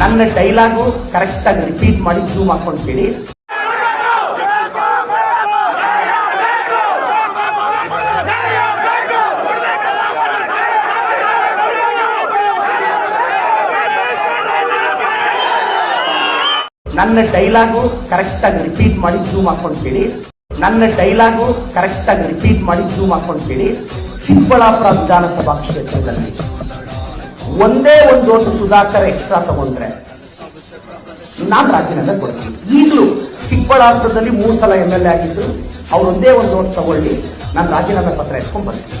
ನನ್ನ ಡೈಲಾಗು ಕರೆಕ್ಟಾಗಿ ರಿಪೀಟ್ ಮಾಡಿ ಝೂಮ್ ಹಾಕೊಂಡು ಕೇಳಿ ನನ್ನ ಡೈಲಾಗು ಕರೆಕ್ಟಾಗಿ ರಿಪೀಟ್ ಮಾಡಿ ಝೂಮ್ ಹಾಕೊಂಡು ಕೇಳಿ ನನ್ನ ಡೈಲಾಗು ಕರೆಕ್ಟಾಗಿ ರಿಪೀಟ್ ಮಾಡಿ ಝೂಮ್ ಹಾಕೊಂಡು ಕೇಳಿ ಚಿಕ್ಕಬಳ್ಳಾಪುರ ವಿಧಾನಸಭಾ ಕ್ಷೇತ್ರದಲ್ಲಿ. ಒಂದೇ ಒಂದು ಲೋಟ ಸುಧಾಕರ್ ಎಕ್ಸ್ಟ್ರಾ ತಗೊಂಡ್ರೆ ನಾನು ರಾಜೀನಾಮೆ ಕೊಡ್ತೀನಿ. ಈಗಲೂ ಚಿಕ್ಕಬಳ್ಳಾಪುರದಲ್ಲಿ ಮೂರು ಸಲ ಎಂ ಎಲ್ ಎ ಆಗಿದ್ದು, ಅವ್ರು ಒಂದೇ ಒಂದು ಓಟ್ ತಗೊಳ್ಳಿ. ನಾನು ರಾಜೀನಾಮೆ ಪತ್ರ ಎತ್ಕೊಂಡ್ ಬರ್ತೀನಿ.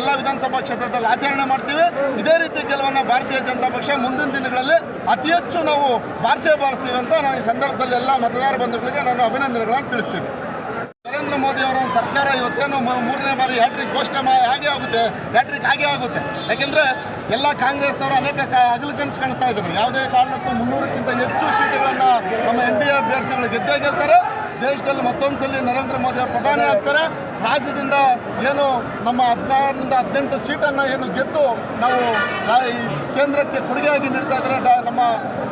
ಎಲ್ಲ ವಿಧಾನಸಭಾ ಕ್ಷೇತ್ರದಲ್ಲಿ ಆಚರಣೆ ಮಾಡ್ತೀವಿ. ಇದೇ ರೀತಿ ಗೆಲುವನ್ನು ಭಾರತೀಯ ಜನತಾ ಪಕ್ಷ ಮುಂದಿನ ದಿನಗಳಲ್ಲಿ ಅತಿ ಹೆಚ್ಚು ನಾವು ಬಾರಿಸೇ ಬಾರಿಸ್ತೀವಿ ಅಂತ ನಾನು ಈ ಸಂದರ್ಭದಲ್ಲಿ ಎಲ್ಲ ಮತದಾರ ಬಂಧುಗಳಿಗೆ ನಾನು ಅಭಿನಂದನೆಗಳನ್ನು ತಿಳಿಸ್ತೀನಿ. ನರೇಂದ್ರ ಮೋದಿ ಅವರ ಒಂದು ಸರ್ಕಾರ ಇವತ್ತೇನು ಮೂರನೇ ಬಾರಿ ಹ್ಯಾಟ್ರಿಕ್ ಘೋಷಣೆ ಹಾಗೆ ಆಗುತ್ತೆ, ಹ್ಯಾಟ್ರಿಕ್ ಹಾಗೆ ಆಗುತ್ತೆ. ಯಾಕೆಂದರೆ ಎಲ್ಲ ಕಾಂಗ್ರೆಸ್ನವರು ಅನೇಕ ಹಗಲು ಕನಸು ಕಾಣ್ತಾ ಇದ್ದಾರೆ. ಯಾವುದೇ ಕಾರಣಕ್ಕೂ ಮುನ್ನೂರಕ್ಕಿಂತ ಹೆಚ್ಚು ಸೀಟುಗಳನ್ನು ನಮ್ಮ ಎನ್ ಡಿ ಎ ಅಭ್ಯರ್ಥಿಗಳು ಗೆದ್ದೇ ಗೆಲ್ತಾರೆ. ದೇಶದಲ್ಲಿ ಮತ್ತೊಂದು ಸಲ ನರೇಂದ್ರ ಮೋದಿ ಅವರು ಪ್ರಧಾನಿ ಆಗ್ತಾರೆ. ರಾಜ್ಯದಿಂದ ಏನು ನಮ್ಮ ಹದಿನಾರರಿಂದ ಹದಿನೆಂಟು ಸೀಟನ್ನು ಏನು ಗೆದ್ದು ನಾವು ಈ ಕೇಂದ್ರಕ್ಕೆ ಕೊಡುಗೆಯಾಗಿ ನೀಡ್ತಾ ಇದ್ದಾರೆ. ನಮ್ಮ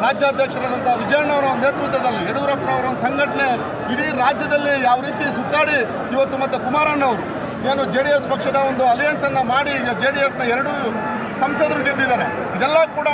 ರಾಜ್ಯಾಧ್ಯಕ್ಷರಾದಂಥ ವಿಜಯಣ್ಣವರ ನೇತೃತ್ವದಲ್ಲಿ, ಯಡಿಯೂರಪ್ಪನವರ ಒಂದು ಸಂಘಟನೆ ಇಡೀ ರಾಜ್ಯದಲ್ಲಿ ಯಾವ ರೀತಿ ಸುತ್ತಾಡಿ ಇವತ್ತು ಮತ್ತು ಕುಮಾರಣ್ಣವರು ಏನು ಜೆ ಡಿ ಎಸ್ ಪಕ್ಷದ ಒಂದು ಅಲಿಯನ್ಸನ್ನು ಮಾಡಿ, ಈಗ ಜೆ ಡಿ ಎಸ್ನ ಎರಡು ಸಂಸದರು ಗೆದ್ದಿದ್ದಾರೆ. ಇದೆಲ್ಲ ಕೂಡ